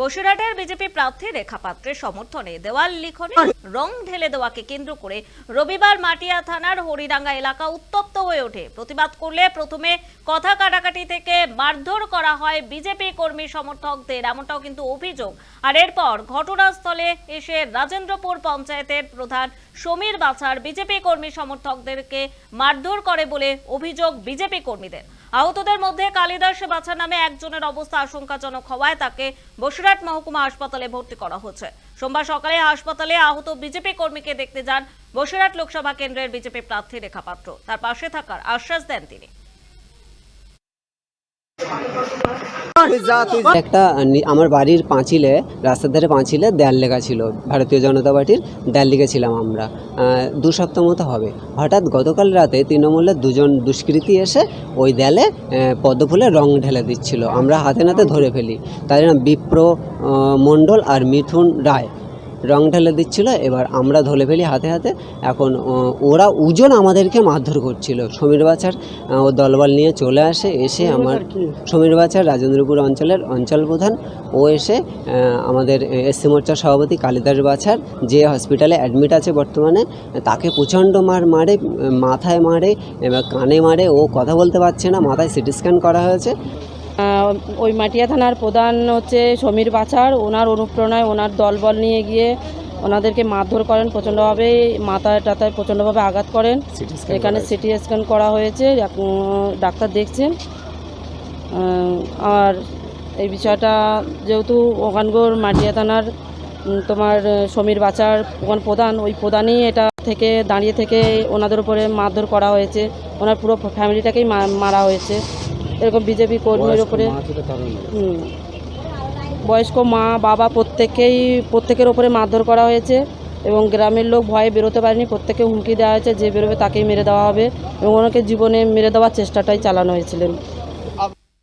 বসিরহাটের বিজেপি প্রার্থী রেখা পাত্রের সমর্থনে দেওয়াল লিখনে রং ঢেলে দেওয়াকে কেন্দ্র করে রবিবার মাটিয়া থানার হরিডাঙ্গা এলাকা উত্তপ্ত হয়ে ওঠে। প্রতিবাদ করলে প্রথমে কথা কাটাকাটি থেকে মারধর করা হয় বিজেপি কর্মী সমর্থকদের, এমনটাও কিন্তু অভিযোগ। আর এরপর ঘটনাস্থলে এসে রাজেন্দ্রপুর পঞ্চায়েতের প্রধান সমীর বাছার বিজেপি কর্মী সমর্থকদেরকে মারধর করে বলে অভিযোগ বিজেপি কর্মীদের। আহতদের মধ্যে কালিদাস বাছা নামে একজনের অবস্থা আশঙ্কাজনক হওয়ায় তাকে বসিরহাট মহকুমা হাসপাতালে ভর্তি করা হচ্ছে। সোমবার সকালে হাসপাতালে আহত বিজেপি কর্মীকে দেখতে যান বসিরহাট লোকসভা কেন্দ্রের বিজেপি প্রার্থী রেখা পাত্র তার পাশে থাকার আশ্বাস দেন তিনি। একটা আমার বাড়ির পাঁচিলে, রাস্তার ধারে পাঁচিলে দেয়াল লেখা ছিল। ভারতীয় জনতা পার্টির দেয়াল লিখেছিলাম আমরা। দু সপ্তাহ মতো হবে। হঠাৎ গতকাল রাতে তৃণমূলের দুজন দুষ্কৃতী এসে ওই দেয়ালে পদ্মফুলে রং ঢেলে দিচ্ছিল। আমরা হাতে নাতে ধরে ফেলি। তাদের নাম বিপ্র মণ্ডল আর মিথুন রায়। রং ঢেলে দিচ্ছিল এবার আমরা ধরে ফেলি হাতে হাতে। এখন ওরা উজন আমাদেরকে মারধর করছিল। সমীর বাছার ও দলবল নিয়ে চলে আসে এসে আমার সমীর বাছার রাজেন্দ্রপুর অঞ্চলের অঞ্চল প্রধান। ও এসে আমাদের এসসি মোর্চার সভাপতি কালিদাস বাছার যে হসপিটালে অ্যাডমিট আছে বর্তমানে তাকে প্রচণ্ড মার মারে মাথায় মারে এবার কানে মারে ও কথা বলতে পারছে না মাথায় সিটি স্ক্যান করা হয়েছে। ওই মাটিয়া থানার প্রধান হচ্ছে সমীর বাছার ওনার অনুপ্রেরণায় ওনার দলবল নিয়ে গিয়ে ওনাদেরকে মারধর করেন প্রচণ্ডভাবে মাথায় টাতায় প্রচণ্ডভাবে আঘাত করেন। এখানে সিটি স্ক্যান করা হয়েছে ডাক্তার দেখছেন। আর এই বিষয়টা যেহেতু ওখানগর মাটিয়া থানার তোমার সমীর বাচার ওখান প্রধান ওই প্রধানই এটা থেকে দাঁড়িয়ে থেকে ওনাদের উপরে মারধর করা হয়েছে। ওনার পুরো ফ্যামিলিটাকেই মারা হয়েছে। এরকম বিজেপি কর্মীর ওপরে বয়স্ক মা বাবা প্রত্যেকেই প্রত্যেকের ওপরে মারধর করা হয়েছে এবং গ্রামের লোক ভয়ে বেরোতে পারেনি। প্রত্যেকে হুমকি দেওয়া হয়েছে যে বেরোবে তাকেই মেরে দেওয়া হবে এবং ওনাকে জীবনে মেরে দেওয়ার চেষ্টাটাই চালানো হয়েছিলেন।